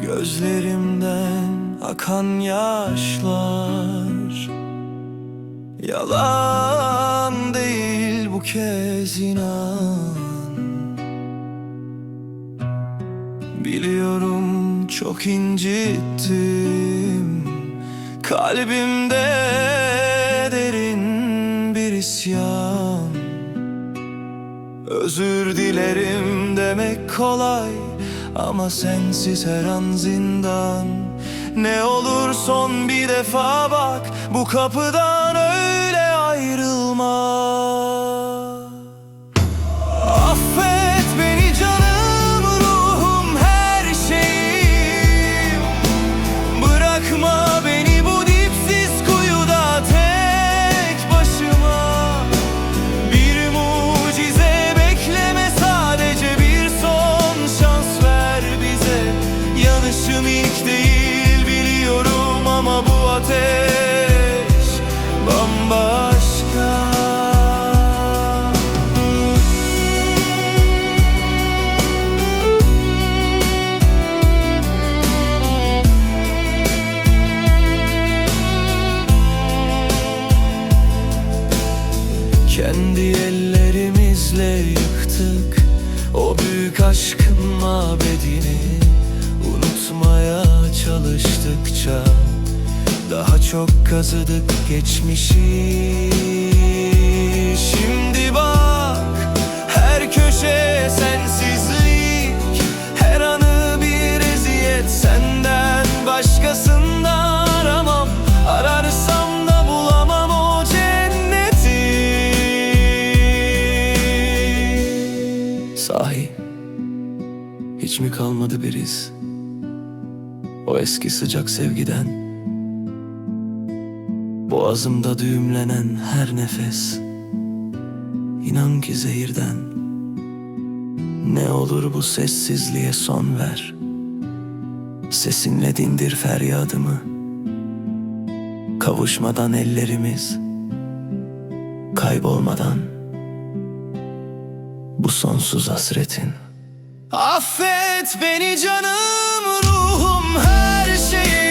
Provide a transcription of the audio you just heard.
Gözlerimden akan yaşlar Yalan değil bu kez inan. Biliyorum çok incittim Kalbimde isyan. Özür dilerim demek kolay Ama sensiz her an zindan. Ne olur son bir defa bak Bu kapıdan öyle ayrılma Kendi ellerimizle yıktık O büyük aşkın mabedini. Unutmaya çalıştıkça Daha çok kazıdık geçmişi Sahi hiç mi kalmadı bir iz? O eski sıcak sevgiden. Boğazımda düğümlenen her nefes. İnan ki zehirden. Ne olur bu sessizliğe son ver. Sesinle dindir feryadımı. Kavuşmadan ellerimiz Kaybolmadan Bu sonsuz hasretin. Affet beni canım ruhum her şeyim